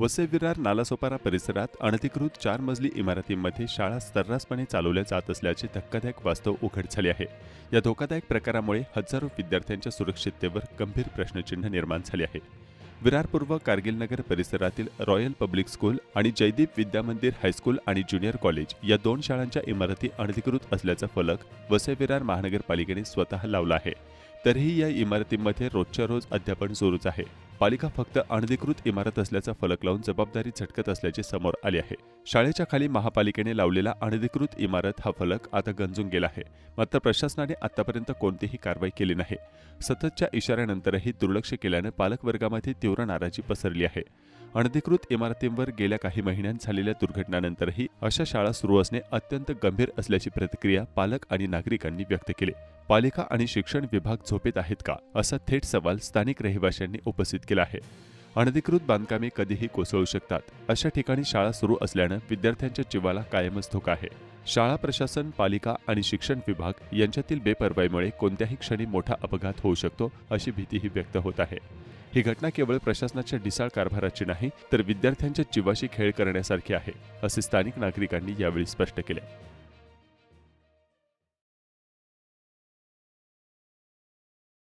वसे विरार नालासोपारा परिसरात अनधिकृत चार मजली इमारतींमध्ये शाळा सर्रासपणे चालवल्या जात असल्याचे धक्कादायक वास्तव उघड झाले आहे. या धोकादायक प्रकारामुळे हजारो विद्यार्थ्यांच्या सुरक्षिततेवर गंभीर प्रश्नचिन्ह निर्माण झाले आहे. विरार पूर्व परिसरातील रॉयल पब्लिक स्कूल आणि जयदीप विद्या मंदिर हायस्कूल आणि ज्युनियर कॉलेज या दोन शाळांच्या इमारती अनधिकृत असल्याचा फलक वसई विरार महानगरपालिकेने स्वतः लावला आहे. तरीही या इमारतींमध्ये रोजच्या रोज अध्यापन सुरूच आहे. पालिका फक्त अनधिकृत इमारत असल्याचा फलक लावून जबाबदारी झटकत असल्याचे समोर आले आहे. शाळेच्या खाली महापालिकेने लावलेला अनधिकृत इमारत हा फलक आता गंजून गेला आहे. मात्र प्रशासनाने आतापर्यंत कोणतीही कारवाई केली नाही. सततच्या इशाऱ्यानंतरही दुर्लक्ष केल्यानं पालकवर्गामध्ये तीव्र नाराजी पसरली आहे. अनधिकृत इमारतींवर गेल्या काही महिन्यांत झालेल्या दुर्घटनानंतरही अशा शाळा सुरू असणे अत्यंत गंभीर असल्याची प्रतिक्रिया पालक आणि नागरिकांनी व्यक्त केली. पालिका आणि शिक्षण विभाग झोपेत आहेत का असा थेट सवाल स्थानिक रहिवाशांनी उपस्थित केला आहे. अनधिकृत बांधकामे कधीही कोसळू शकतात अशा ठिकाणी शाळा सुरू असल्यानं विद्यार्थ्यांच्या जीवाला कायमच धोका आहे. शाळा प्रशासन पालिका आणि शिक्षण विभाग यांच्यातील बेपर्वाईमुळे कोणत्याही क्षणी मोठा अपघात होऊ शकतो अशी भीतीही व्यक्त होत आहे. ही घटना केवळ प्रशासनाच्या ढिसाळ कारभाराची नाही तर विद्यार्थ्यांच्या जीवाशी खेळ करण्यासारखी आहे असे स्थानिक नागरिकांनी यावेळी स्पष्ट केले.